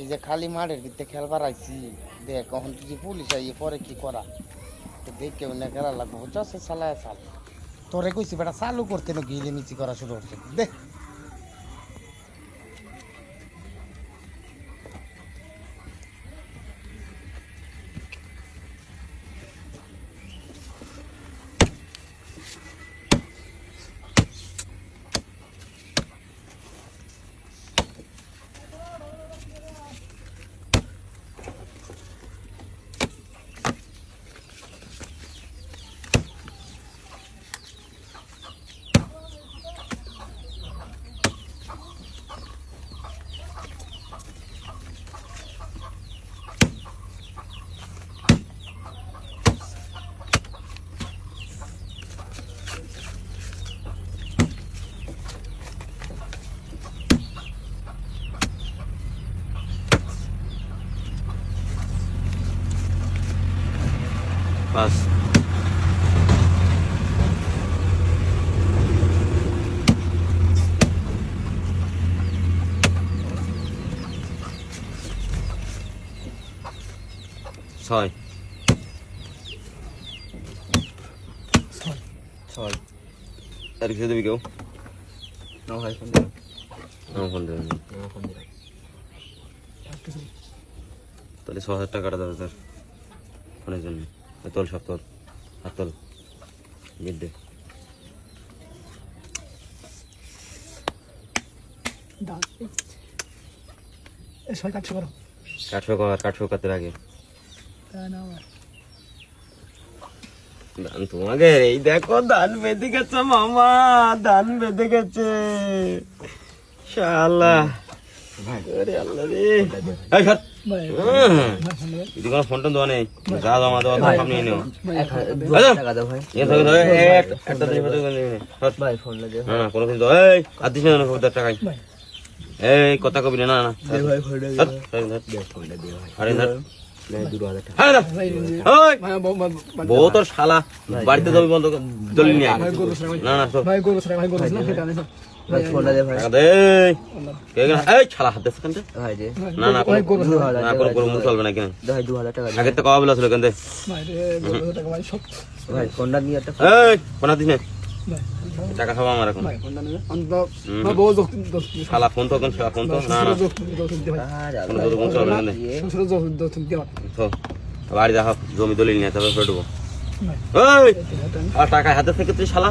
এই যে খালি মাঠের ভিতরে খেলবার আইছি দেখ কখন যদি পুলিশ আইয়ে, পরে কি করা? তো দেখ কেউ না খেলা লাগবো বুঝছে চালায় চাল। তোরে কইছি, বেটা, চালু করতে না মিচি করা শুরু করছে? দেখ বাস। ছয়। ছয়। আর কিছু দেবি কেউ? নাও ভাই ফোন দিও আমার ফোন দেবেন নাও ফোন দিও তাহলে ছ হাজার টাকাটা দেবে স্যার ফোনের জন্য। তোল সব তোল হাত তোল মিড ডে কাটছে করো। কাঠশো কর কাঠশো কাতে আগে। ধান তোমাকে এই দেখো ধান বেঁধে গেছে মামা ধান বেঁধে গেছে। শালা। আরে এই কথা কবি না না বউ তোর শালা। বাড়িতে যাবি বন্ধ দলিল নিয়ে না না। টাকা খাব আমার এখন। শালা ফোন তো শালা ফোন তো না না। চলবে না বাড়ি দেখো জমি দলিল নিয়ে টাকা হাতে থেকে তুই শালা।